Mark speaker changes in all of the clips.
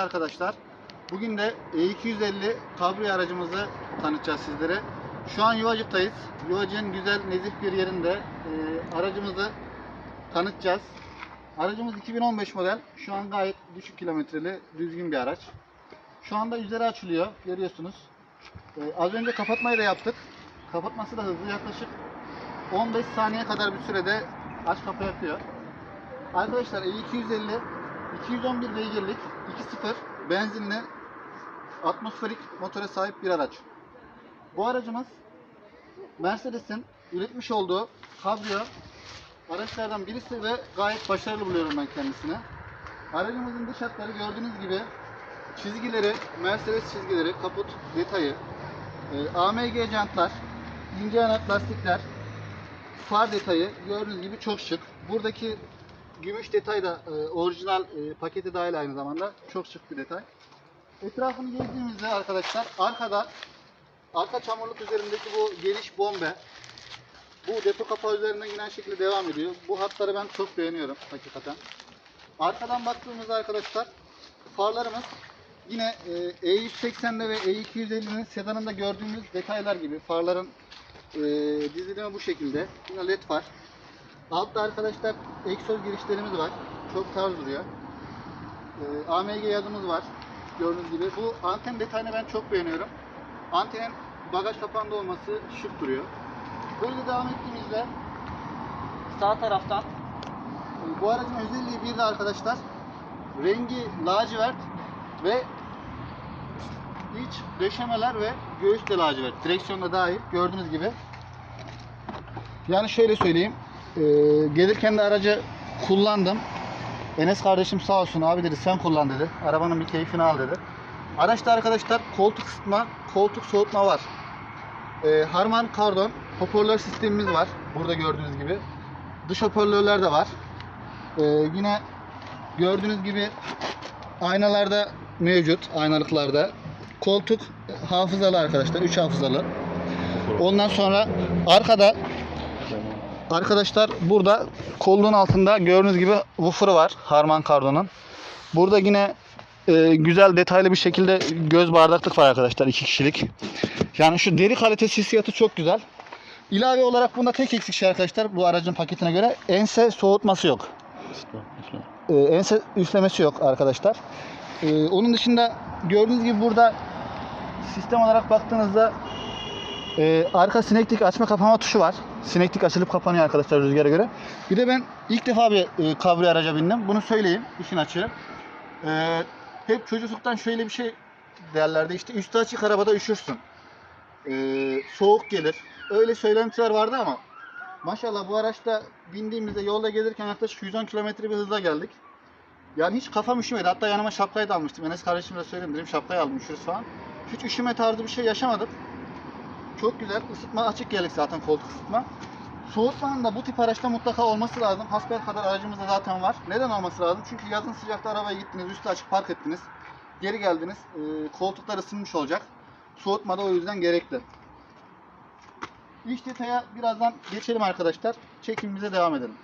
Speaker 1: arkadaşlar. Bugün de E250 Cabrio aracımızı tanıtacağız sizlere. Şu an Yuvacık'tayız. Yuvacık'ın güzel nezih bir yerinde e, aracımızı tanıtacağız. Aracımız 2015 model. Şu an gayet düşük kilometreli, düzgün bir araç. Şu anda üzeri açılıyor. Görüyorsunuz. E, az önce kapatmayı da yaptık. Kapatması da hızlı. Yaklaşık 15 saniye kadar bir sürede aç kapa yapıyor. Arkadaşlar E250 211 beygirlik 2.0 benzinli atmosferik motora sahip bir araç. Bu aracımız Mercedes'in üretmiş olduğu kabrio araçlardan birisi ve gayet başarılı buluyorum ben kendisini. Aracımızın dış hatları gördüğünüz gibi çizgileri, Mercedes çizgileri, kaput detayı, e, AMG jantlar, ince yanak lastikler, far detayı gördüğünüz gibi çok şık. Buradaki gümüş detay da e, orijinal e, paketi dahil aynı zamanda. Çok şık bir detay. Etrafını gezdiğimizde arkadaşlar arkada arka çamurluk üzerindeki bu geniş bombe bu depo kapağı üzerinden aynı şekilde devam ediyor. Bu hatları ben çok beğeniyorum hakikaten. Arkadan baktığımızda arkadaşlar farlarımız yine e, E180'de ve E250'nin sedanında gördüğümüz detaylar gibi farların e, dizilimi bu şekilde. Yine led var. Altta arkadaşlar egzoz girişlerimiz var. Çok tarz duruyor. E, AMG yazımız var. Gördüğünüz gibi. Bu anten detayını ben çok beğeniyorum. Antenin bagaj kapağında olması şık duruyor. Böyle devam ettiğimizde sağ taraftan e, bu aracın özelliği bir de arkadaşlar rengi lacivert ve iç döşemeler ve göğüs de lacivert. Direksiyonda dahil gördüğünüz gibi. Yani şöyle söyleyeyim. E, gelirken de aracı kullandım. Enes kardeşim sağ olsun abi dedi sen kullan dedi. Arabanın bir keyfini al dedi. Araçta arkadaşlar koltuk ısıtma, koltuk soğutma var. E, Harman Kardon hoparlör sistemimiz var. Burada gördüğünüz gibi. Dış hoparlörler de var. E, yine gördüğünüz gibi aynalarda mevcut. Aynalıklarda. Koltuk hafızalı arkadaşlar. 3 hafızalı. Ondan sonra arkada arkadaşlar burada kolluğun altında gördüğünüz gibi woofer'ı var. Harman Kardon'un. Burada yine e, güzel detaylı bir şekilde göz bardaklık var arkadaşlar. iki kişilik. Yani şu deri kalitesi hissiyatı çok güzel. İlave olarak bunda tek eksik şey arkadaşlar bu aracın paketine göre ense soğutması yok. Ee, ense üflemesi yok arkadaşlar. Ee, onun dışında gördüğünüz gibi burada sistem olarak baktığınızda e, arka sineklik açma kapama tuşu var. Sineklik açılıp kapanıyor arkadaşlar rüzgara göre. Bir de ben ilk defa bir e, kabrio araca bindim. Bunu söyleyeyim işin açığı. Ee, hep çocukluktan şöyle bir şey derlerdi işte üstü açık arabada üşürsün. Ee, soğuk gelir. Öyle söylentiler vardı ama maşallah bu araçta bindiğimizde yolda gelirken yaklaşık 110 km bir hızla geldik. Yani hiç kafam üşümedi. Hatta yanıma şapkayı da almıştım. Enes kardeşime de söyledim dedim şapkayı aldım üşürüz falan. Hiç üşüme tarzı bir şey yaşamadık. Çok güzel. Isıtma açık geldik zaten koltuk ısıtma. Soğutmanın da bu tip araçta mutlaka olması lazım. Hasbel kadar aracımızda zaten var. Neden olması lazım? Çünkü yazın sıcakta arabaya gittiniz, üstü açık park ettiniz. Geri geldiniz. e, koltuklar ısınmış olacak. Soğutma da o yüzden gerekli. İç detaya birazdan geçelim arkadaşlar. Çekimimize devam edelim.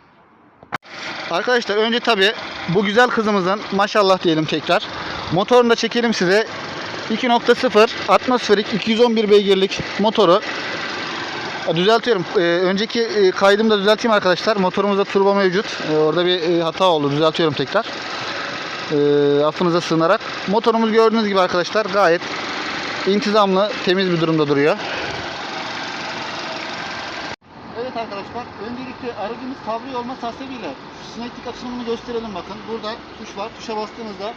Speaker 1: Arkadaşlar önce tabi bu güzel kızımızın maşallah diyelim tekrar. Motorunu da çekelim size. 2.0 atmosferik 211 beygirlik motoru. Ya Düzeltiyorum. Ee, önceki e, kaydımı da düzelteyim arkadaşlar. Motorumuzda turbo mevcut. Ee, orada bir e, hata oldu. Düzeltiyorum tekrar. Ee, affınıza sığınarak. Motorumuz gördüğünüz gibi arkadaşlar gayet intizamlı, temiz bir durumda duruyor. Evet arkadaşlar, öncelikle aracımız kabrio olması hasebiyle şu sineklik açılımını gösterelim bakın. Burada tuş var. Tuşa bastığınızda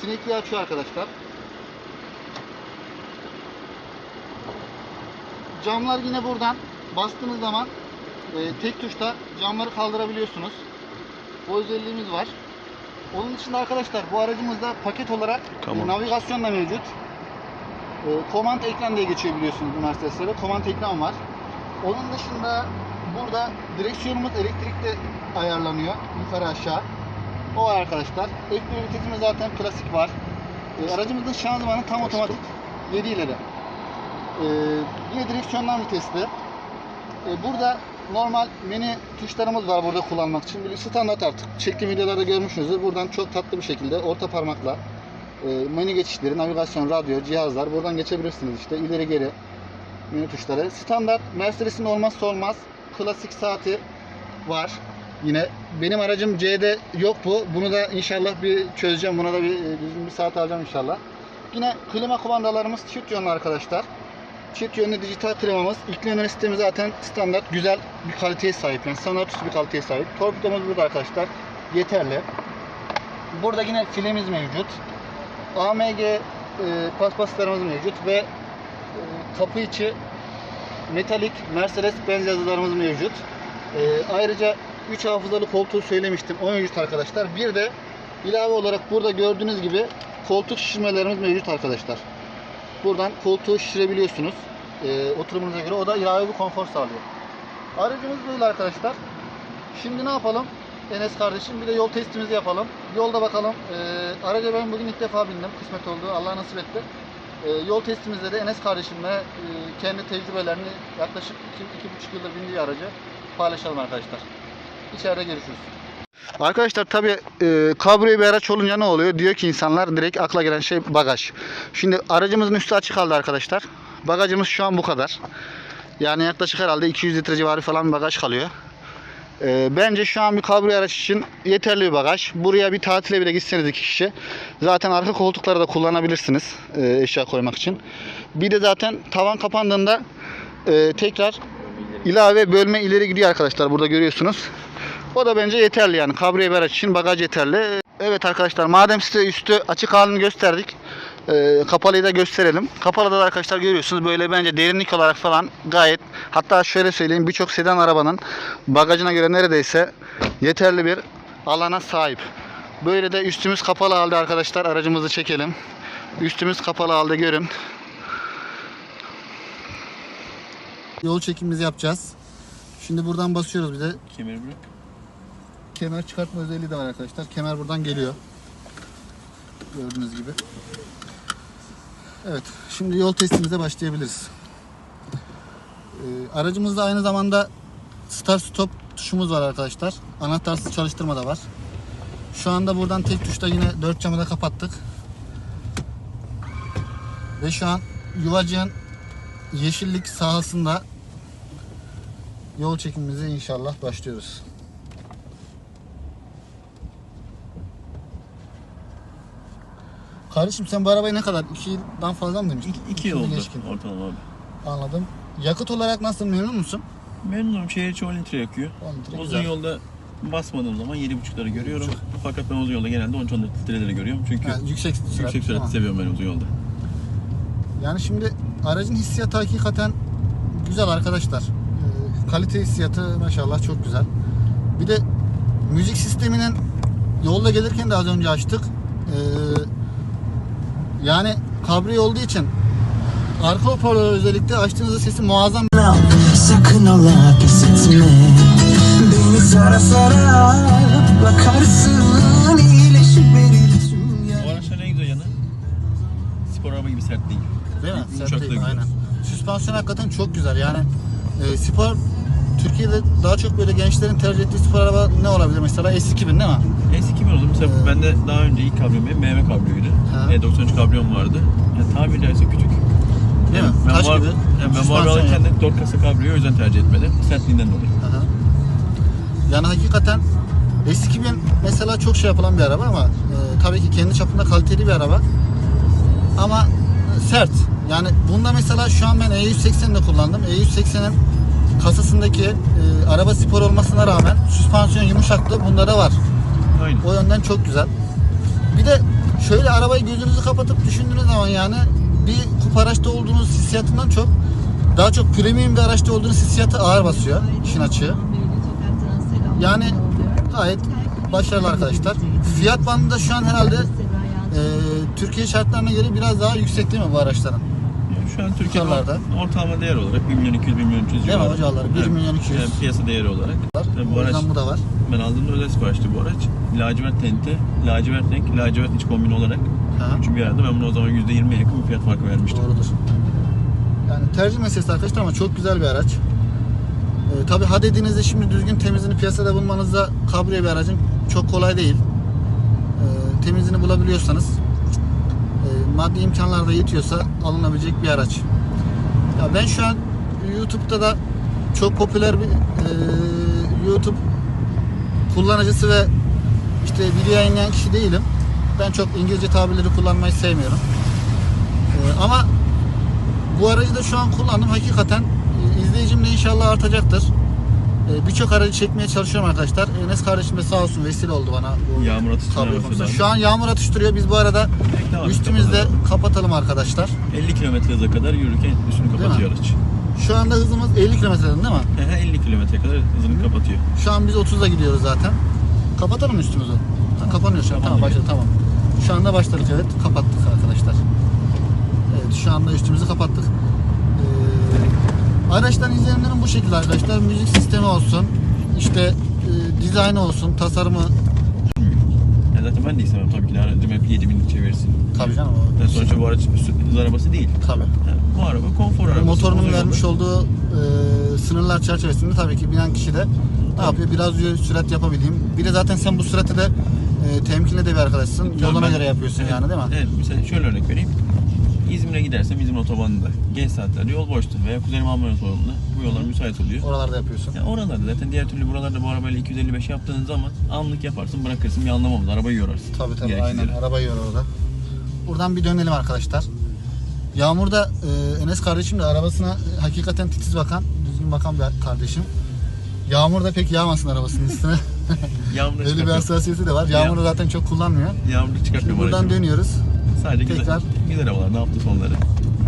Speaker 1: sinekliği açıyor arkadaşlar. Camlar yine buradan bastığınız zaman e, tek tuşta camları kaldırabiliyorsunuz. Bu özelliğimiz var. Onun dışında arkadaşlar bu aracımızda paket olarak
Speaker 2: Tamam.
Speaker 1: e, navigasyon da mevcut. E, command ekran diye geçiyor biliyorsunuz bu Mercedes'lerde. Command ekran var. Onun dışında burada direksiyonumuz elektrikle ayarlanıyor. Yukarı aşağı. O var arkadaşlar. F1 vitesimiz zaten klasik var. E, aracımızın şanzımanı tam otomatik 7 ileri. E, yine direksiyondan vitesli. E, burada normal menü tuşlarımız var burada kullanmak için. Böyle standart artık. Çektiğim videolarda görmüşsünüzdür. Buradan çok tatlı bir şekilde orta parmakla e, menü geçişleri, navigasyon, radyo, cihazlar. Buradan geçebilirsiniz işte ileri geri menü tuşları. Standart Mercedes'in olmazsa olmaz klasik saati var. Yine benim aracım C'de yok bu. Bunu da inşallah bir çözeceğim. Buna da bir e, bir saat alacağım inşallah. Yine klima kumandalarımız çift yönlü arkadaşlar. Çift yönlü dijital klimamız. İklim sistemi zaten standart güzel bir kaliteye sahip. Yani standart üstü bir kaliteye sahip. Torpidomuz burada arkadaşlar. Yeterli. Burada yine filemiz mevcut. AMG e, paspaslarımız mevcut ve e, kapı içi metalik Mercedes Benz yazılarımız mevcut. E, ayrıca 3 hafızalı koltuğu söylemiştim. O mevcut arkadaşlar. Bir de ilave olarak burada gördüğünüz gibi koltuk şişirmelerimiz mevcut arkadaşlar. Buradan koltuğu şişirebiliyorsunuz. E, oturumunuza göre. O da ilave bir konfor sağlıyor. Aracımız böyle arkadaşlar. Şimdi ne yapalım? Enes kardeşim bir de yol testimizi yapalım. Yolda bakalım. E, araca ben bugün ilk defa bindim. Kısmet oldu. Allah nasip etti. E, yol testimizde de Enes kardeşimle e, kendi tecrübelerini yaklaşık 2,5 yıldır bindiği aracı paylaşalım arkadaşlar. İçeride görüşürüz. Arkadaşlar tabi e, kabriyo bir araç olunca ne oluyor? Diyor ki insanlar direkt akla gelen şey bagaj. Şimdi aracımızın üstü açık kaldı arkadaşlar. Bagajımız şu an bu kadar. Yani yaklaşık herhalde 200 litre civarı falan bagaj kalıyor. E, bence şu an bir kabriyo araç için yeterli bir bagaj. Buraya bir tatile bile gitseniz iki kişi. Zaten arka koltukları da kullanabilirsiniz e, eşya koymak için. Bir de zaten tavan kapandığında e, tekrar ilave bölme ileri gidiyor arkadaşlar. Burada görüyorsunuz. O da bence yeterli yani. Kabriyo bir araç için bagaj yeterli. Evet arkadaşlar madem size üstü açık halini gösterdik. E, kapalıyı da gösterelim. Kapalıda da arkadaşlar görüyorsunuz böyle bence derinlik olarak falan gayet hatta şöyle söyleyeyim birçok sedan arabanın bagajına göre neredeyse yeterli bir alana sahip. Böyle de üstümüz kapalı halde arkadaşlar aracımızı çekelim. Üstümüz kapalı halde görün. Yol çekimimizi yapacağız. Şimdi buradan basıyoruz bir de
Speaker 2: Kemeri bırak.
Speaker 1: Kemer çıkartma özelliği de var arkadaşlar. Kemer buradan geliyor. Gördüğünüz gibi. Evet. Şimdi yol testimize başlayabiliriz. Ee, aracımızda aynı zamanda start stop tuşumuz var arkadaşlar. Anahtarsız çalıştırma da var. Şu anda buradan tek tuşta yine dört camı da kapattık. Ve şu an Yuvacık'ın yeşillik sahasında yol çekimimize inşallah başlıyoruz. Kardeşim sen bu arabayı ne kadar? 2 yıldan fazla mı demiştin?
Speaker 2: İki, iki yıl oldu
Speaker 1: geçkin.
Speaker 2: ortalama abi.
Speaker 1: Anladım. Yakıt olarak nasıl memnun musun?
Speaker 2: Memnunum şehir içi 10 litre yakıyor.
Speaker 1: 10 litre
Speaker 2: uzun
Speaker 1: güzel.
Speaker 2: yolda basmadığım zaman 7.5'ları görüyorum. Fakat ben uzun yolda genelde 13-14 litreleri görüyorum. Çünkü
Speaker 1: Ha, yüksek sürat.
Speaker 2: yüksek sürat
Speaker 1: Tamam.
Speaker 2: seviyorum ben uzun yolda.
Speaker 1: Yani şimdi aracın hissiyatı hakikaten güzel arkadaşlar. Ee, kalite hissiyatı maşallah çok güzel. Bir de müzik sisteminin yolda gelirken de az önce açtık. Ee, yani kabriyo olduğu için arka hoparlör özellikle açtığınızda sesi muazzam
Speaker 3: Sakın ola pes etme Beni sara sara Bakarsın verir
Speaker 2: Bu araçların en güzel yanı spor araba gibi sert değil.
Speaker 1: Değil mi? Sert değil, aynen. Süspansiyon hakikaten çok güzel. Yani e, spor Türkiye'de daha çok böyle gençlerin tercih ettiği spor araba ne olabilir mesela S2000 değil mi?
Speaker 2: S2000 oldu. Mesela
Speaker 1: Ee,
Speaker 2: bende daha önce ilk kabriyom benim BMW kabriyoydu.
Speaker 1: Ha.
Speaker 2: E93 kabriyom vardı. Yani tabiri caizse küçük.
Speaker 1: Değil mi?
Speaker 2: Ben
Speaker 1: Taş
Speaker 2: var,
Speaker 1: gibi.
Speaker 2: Yani ben var
Speaker 1: Süspansiyon
Speaker 2: alırken
Speaker 1: yok.
Speaker 2: de 4 kasa kabriyo o yüzden tercih etmedim. Sertliğinden dolayı.
Speaker 1: Aha. Yani hakikaten S2000 mesela çok şey yapılan bir araba ama e, tabii ki kendi çapında kaliteli bir araba. Ama e, sert. Yani bunda mesela şu an ben E180'de kullandım. E180'in kasasındaki e, araba spor olmasına rağmen süspansiyon yumuşaklığı bunda da var.
Speaker 2: Aynen.
Speaker 1: O yönden çok güzel. Bir de şöyle arabayı gözünüzü kapatıp düşündüğünüz zaman yani bir kup araçta olduğunuz hissiyatından çok daha çok premium bir araçta olduğunuz hissiyatı ağır basıyor işin açığı. Yani gayet başarılı arkadaşlar. Fiyat bandında şu an herhalde e, Türkiye şartlarına göre biraz daha yüksek değil mi bu araçların?
Speaker 2: Şu an Türkiye'de
Speaker 1: Tutarlarda.
Speaker 2: ortalama değer olarak 1 milyon 200 1 milyon 300
Speaker 1: Değil mi
Speaker 2: civarı.
Speaker 1: hocalar? 1
Speaker 2: Evet.
Speaker 1: milyon 200
Speaker 2: Yani piyasa değeri olarak. Tabii bu
Speaker 1: O
Speaker 2: araç
Speaker 1: yüzden bu da var.
Speaker 2: ben aldığımda özel siparişti bu araç. Lacivert tente, lacivert renk, lacivert iç kombin olarak.
Speaker 1: Ha.
Speaker 2: Üçü bir arada ben bunu o zaman %20'ye yakın bir fiyat farkı vermiştim.
Speaker 1: Doğrudur. Yani tercih meselesi arkadaşlar ama çok güzel bir araç. Ee, Tabi ha dediğinizde şimdi düzgün temizliğini piyasada bulmanızda kabriyo bir aracın çok kolay değil. Ee, temizliğini bulabiliyorsanız maddi imkanlar da yetiyorsa alınabilecek bir araç. Ya ben şu an YouTube'da da çok popüler bir e, YouTube kullanıcısı ve işte video yayınlayan kişi değilim. Ben çok İngilizce tabirleri kullanmayı sevmiyorum. E, ama bu aracı da şu an kullandım. Hakikaten e, izleyicim de inşallah artacaktır. E, Birçok aracı çekmeye çalışıyorum arkadaşlar. Enes kardeşim de sağ olsun vesile oldu bana. bu
Speaker 2: Yağmur atıştırıyor mesela.
Speaker 1: Şu an yağmur atıştırıyor. Biz bu arada
Speaker 2: Bekle abi,
Speaker 1: üstümüzde
Speaker 2: kapatalım.
Speaker 1: kapatalım arkadaşlar.
Speaker 2: 50 km hıza kadar yürürken üstünü kapatıyor araç.
Speaker 1: Şu anda hızımız 50 kilometreden değil mi?
Speaker 2: Hı hı, 50 km kadar hızını kapatıyor.
Speaker 1: Şu an biz 30'da gidiyoruz zaten. Kapatalım mı üstümüzü? Ha, kapanıyor şu an. Tamam başladı tamam. Şu anda başladık evet. Kapattık arkadaşlar. Evet şu anda üstümüzü kapattık. Araçtan izlenimlerim bu şekilde arkadaşlar. Müzik sistemi olsun. işte e, dizaynı olsun. Tasarımı.
Speaker 2: Ya zaten ben de istemem tabii ki de aracım hep 7000 çevirsin.
Speaker 1: Tabii canım. o-
Speaker 2: Yani sonuçta bu araç hız arabası değil.
Speaker 1: Tabii.
Speaker 2: Yani bu araba konfor arabası.
Speaker 1: Motorunun
Speaker 2: Ona
Speaker 1: vermiş olduğu e, sınırlar çerçevesinde tabii ki binen kişi de ne yapıyor? Biraz sürat yapabileyim. Bir de zaten sen bu sürati de e, temkinli de bir arkadaşsın. Yoluna
Speaker 2: ben-
Speaker 1: göre yapıyorsun
Speaker 2: Evet,
Speaker 1: yani değil mi?
Speaker 2: Evet mesela şöyle örnek vereyim. İzmir'e gidersem İzmir otobanında geç saatlerde yol boştur veya Kuzey Marmara otobanında bu yollar müsait oluyor.
Speaker 1: Oralarda yapıyorsun.
Speaker 2: Ya oralarda zaten diğer türlü buralarda bu arabayla 255 yaptığın zaman anlık yaparsın bırakırsın bir anlamamız arabayı yorarsın.
Speaker 1: Tabii tabii
Speaker 2: Gereksiz
Speaker 1: aynen.
Speaker 2: yere.
Speaker 1: Araba yiyor orada. Buradan bir dönelim arkadaşlar. Yağmurda e, Enes kardeşim de arabasına hakikaten titiz bakan, düzgün bakan bir kardeşim. Yağmurda pek yağmasın arabasının üstüne.
Speaker 2: Yağmurda
Speaker 1: Öyle bir hassasiyeti de var. Yağmurda zaten çok kullanmıyor.
Speaker 2: Yağmurda
Speaker 1: Şimdi
Speaker 2: çıkartmıyorum
Speaker 1: buradan
Speaker 2: aracımı.
Speaker 1: dönüyoruz.
Speaker 2: Sadece güzel,
Speaker 1: tekrar-
Speaker 2: güzel havalarda hafta sonları.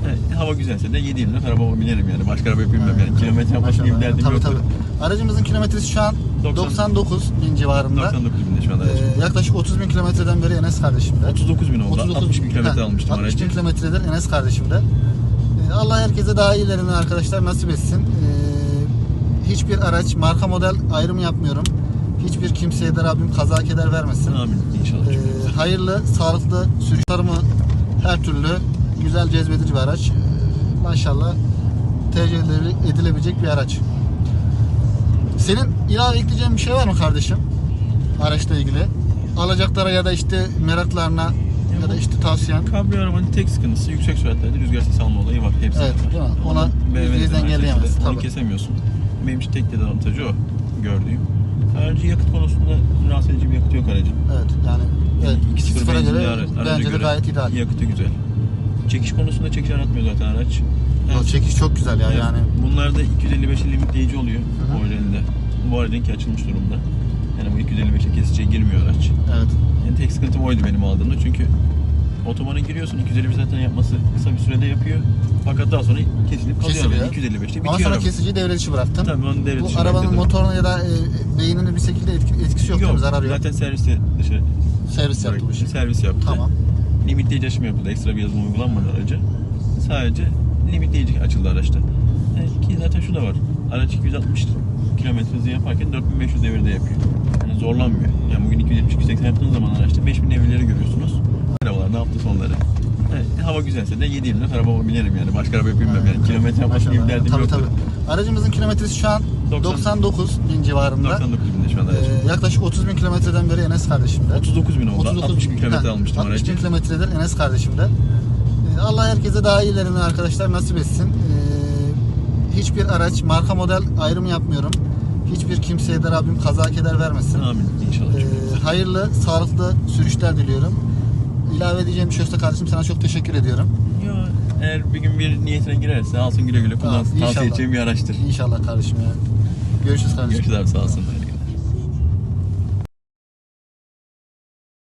Speaker 2: Evet, hava güzelse de 7 24 arabama binerim yani. Başka arabaya binmem yani. Kilometre yapmasın
Speaker 1: Maşallah.
Speaker 2: derdim
Speaker 1: tabii,
Speaker 2: yok.
Speaker 1: tabii. Aracımızın kilometresi şu an
Speaker 2: 90
Speaker 1: 99 bin civarında.
Speaker 2: 99 binde şu anda aracım.
Speaker 1: Ee, yaklaşık 30 bin kilometreden beri Enes kardeşimde.
Speaker 2: 39 bin oldu. 60 bin kilometre almıştım
Speaker 1: 60 bin
Speaker 2: aracı.
Speaker 1: kilometredir Enes kardeşimde. Ee, Allah herkese daha iyilerini arkadaşlar nasip etsin. Ee, hiçbir araç marka model ayrımı yapmıyorum. Hiçbir kimseye de Rabbim kaza keder vermesin.
Speaker 2: Amin inşallah.
Speaker 1: Ee, hayırlı, sağlıklı sürüş tarımı her türlü güzel cezbedici bir araç. Ee, maşallah tercih edile- edilebilecek bir araç. Senin ilave ekleyeceğin bir şey var mı kardeşim? Araçla ilgili. Alacaklara ya da işte meraklarına ya da işte tavsiyen.
Speaker 2: Kabrio arabanın tek sıkıntısı yüksek süratlerde rüzgar sesi alma olayı var. Hepsinde
Speaker 1: Evet,
Speaker 2: var.
Speaker 1: değil mi? Ona yüzde engelleyemez,
Speaker 2: Onu kesemiyorsun. Benim için tek dezavantajı o gördüğüm. Ayrıca yakıt konusunda rahatsız edici bir yakıt yok aracın.
Speaker 1: Evet yani evet,
Speaker 2: 2.0
Speaker 1: sıfıra
Speaker 2: benzinli
Speaker 1: göre
Speaker 2: ara- araca
Speaker 1: bence de
Speaker 2: göre
Speaker 1: gayet ideal.
Speaker 2: Yakıtı güzel. Çekiş konusunda çekiş aratmıyor zaten araç.
Speaker 1: O
Speaker 2: Evet.
Speaker 1: çekiş çok güzel ya
Speaker 2: Evet.
Speaker 1: yani.
Speaker 2: Bunlarda 255 limitleyici oluyor
Speaker 1: hı.
Speaker 2: orijinalinde. Bu aracınki açılmış durumda. Yani bu 255'e kesiciye girmiyor araç.
Speaker 1: Evet.
Speaker 2: Yani tek sıkıntım oydu benim aldığımda çünkü otobana giriyorsun 255 zaten yapması kısa bir sürede yapıyor. Fakat daha sonra kesilip kalıyor.
Speaker 1: Kesiliyor.
Speaker 2: Yani 255'te bitiyor
Speaker 1: Ama sonra kesiciyi devre dışı bıraktın.
Speaker 2: Tabii onu devre
Speaker 1: Bu
Speaker 2: dışı
Speaker 1: arabanın
Speaker 2: bıraktırdım.
Speaker 1: motoruna ya da e, beynine bir şekilde etki- etkisi yok, değil mi? Zararı yok.
Speaker 2: Zaten serviste dışarı
Speaker 1: Servis yaptı bu işi.
Speaker 2: servis yaptı.
Speaker 1: Tamam.
Speaker 2: Limitleyici açımı yapıldı. Ekstra bir yazılım uygulanmadı araca. Sadece limitleyici açıldı araçta. Yani ki zaten şu da var. Araç 260 km hızı yaparken 4500 devirde yapıyor. Yani zorlanmıyor. Yani bugün 270-280 yaptığınız zaman araçta 5000 devirleri görüyorsunuz. Arabalarda hafta sonları. Yani hava güzelse de 7 24 arabama binerim yani. Başka arabaya binmem yani. Kilometre yapmasın
Speaker 1: Maşallah.
Speaker 2: derdim
Speaker 1: tabii,
Speaker 2: yoktur.
Speaker 1: tabii. Aracımızın kilometresi şu an
Speaker 2: 90
Speaker 1: 99 bin civarında.
Speaker 2: 99 anda aracım.
Speaker 1: Ee, yaklaşık 30 bin kilometreden beri Enes kardeşimde.
Speaker 2: 39 bin oldu. 60 bin kilometre almıştım
Speaker 1: 60
Speaker 2: aracı.
Speaker 1: bin kilometredir Enes kardeşimde. Ee, Allah herkese daha iyilerini arkadaşlar nasip etsin. Ee, hiçbir araç marka model ayrımı yapmıyorum. Hiçbir kimseye de Rabbim kaza keder vermesin.
Speaker 2: Amin inşallah.
Speaker 1: Ee, hayırlı, sağlıklı sürüşler diliyorum. İlave edeceğim bir şey olsa kardeşim sana çok teşekkür ediyorum.
Speaker 2: Yo, eğer bir gün bir niyetine girerse alsın güle güle kullansın.
Speaker 1: Tamam,
Speaker 2: Tavsiye
Speaker 1: inşallah.
Speaker 2: edeceğim bir araçtır.
Speaker 1: İnşallah kardeşim ya. Görüşürüz kardeşim.
Speaker 2: Görüşürüz abi sağ olsun.